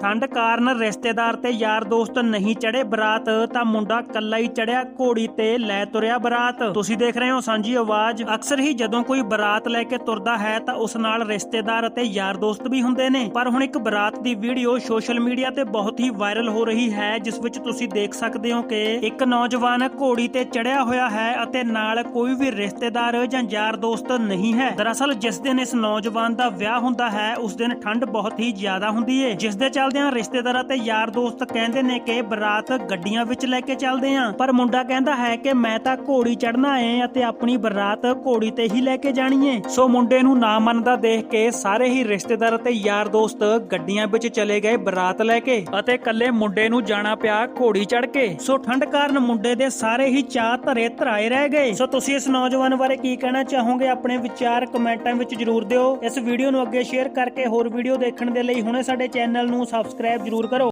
ਠੰਡ ਕਾਰਨ ਰਿਸ਼ਤੇਦਾਰ ਤੇ ਯਾਰ ਦੋਸਤ ਨਹੀਂ ਚੜੇ ਬਰਾਤ, ਤਾਂ ਮੁੰਡਾ ਕੱਲਾ ਹੀ ਚੜਿਆ ਘੋੜੀ ਤੇ ਲੈ ਤੁਰਿਆ ਬਰਾਤ। ਤੁਸੀਂ ਦੇਖ ਰਹੇ ਹੋ ਸਾਂਝੀ ਆਵਾਜ਼। ਅਕਸਰ ਹੀ ਜਦੋਂ ਕੋਈ ਬਰਾਤ ਲੈ ਕੇ ਤੁਰਦਾ ਹੈ, ਤਾਂ ਉਸ ਨਾਲ ਰਿਸ਼ਤੇਦਾਰ ਅਤੇ ਯਾਰ ਦੋਸਤ ਵੀ ਹੁੰਦੇ ਨੇ। ਪਰ ਹੁਣ ਇੱਕ ਬਰਾਤ ਦੀ ਵੀਡੀਓ ਸੋਸ਼ਲ ਮੀਡੀਆ ਤੇ ਬਹੁਤ ਹੀ ਵਾਇਰਲ ਹੋ ਰਹੀ ਹੈ, ਜਿਸ ਵਿੱਚ ਤੁਸੀਂ ਦੇਖ ਸਕਦੇ ਹੋ ਕਿ ਇੱਕ ਨੌਜਵਾਨ ਘੋੜੀ ਤੇ ਚੜਿਆ ਹੋਇਆ ਹੈ ਅਤੇ ਨਾਲ ਕੋਈ ਵੀ ਰਿਸ਼ਤੇਦਾਰ ਜਾਂ ਯਾਰ ਦੋਸਤ ਨਹੀਂ ਹੈ। ਦਰਅਸਲ, ਜਿਸ ਦਿਨ ਇਸ ਨੌਜਵਾਨ ਦਾ ਵਿਆਹ ਹੁੰਦਾ ਹੈ, ਉਸ ਦਿਨ ਠੰਡ ਬਹੁਤ ਹੀ ਜ਼ਿਆਦਾ ਹੁੰਦੀ ਹੈ ਜਿਸ ਦੇ ਚੱਲਦਿਆਂ ਰਿਸ਼ਤੇਦਾਰਾਂ ਤੇ ਯਾਰ ਦੋਸਤ ਕਹਿੰਦੇ ਨੇ ਕਿ ਬਰਾਤ ਗੱਡੀਆਂ ਵਿੱਚ ਲੈ ਕੇ ਚੱਲਦੇ ਆਂ। ਪਰ ਮੁੰਡਾ ਕਹਿੰਦਾ ਹੈ ਕਿ ਮੈਂ ਤਾਂ ਘੋੜੀ ਚੜਨਾ ਏ ਅਤੇ ਆਪਣੀ ਬਰਾਤ ਘੋੜੀ ਤੇ ਹੀ ਲੈ ਕੇ ਜਾਣੀ ਏ। ਸੋ ਮੁੰਡੇ ਨੂੰ ਨਾ ਮੰਨਦਾ ਦੇਖ ਕੇ ਸਾਰੇ ਹੀ ਰਿਸ਼ਤੇਦਾਰ ਤੇ ਯਾਰ ਦੋਸਤ ਗੱਡੀਆਂ ਵਿੱਚ ਚਲੇ ਗਏ ਬਰਾਤ ਲੈ ਕੇ ਅਤੇ ਕੱਲੇ ਮੁੰਡੇ ਨੂੰ ਜਾਣਾ ਪਿਆ ਘੋੜੀ ਚੜ ਕੇ। ਸੋ ਠੰਡ ਕਾਰਨ ਮੁੰਡੇ ਦੇ ਸਾਰੇ ਹੀ ਚਾਹ ਧਰੇ ਧਰਾਏ ਰਹਿ ਗਏ। ਸੋ ਤੁਸੀਂ ਇਸ ਨੌਜਵਾਨ ਬਾਰੇ ਕੀ ਕਹਿਣਾ ਚਾਹੋਗੇ? ਆਪਣੇ ਵਿਚਾਰ ਕਮੈਂਟਾਂ ਵਿੱਚ ਜਰੂਰ ਦਿਓ। ਇਸ ਵੀਡੀਓ ਨੂੰ ਅੱਗੇ ਸ਼ੇਅਰ ਕਰਕੇ ਹੋਰ ਵੀਡੀਓ ਦੇਖਣ ਦੇ ਲਈ ਹੁਣੇ ਸਾਡੇ ਚੈਨਲ ਨੂੰ ਸਬਸਕ੍ਰਾਈਬ ਜਰੂਰ ਕਰੋ।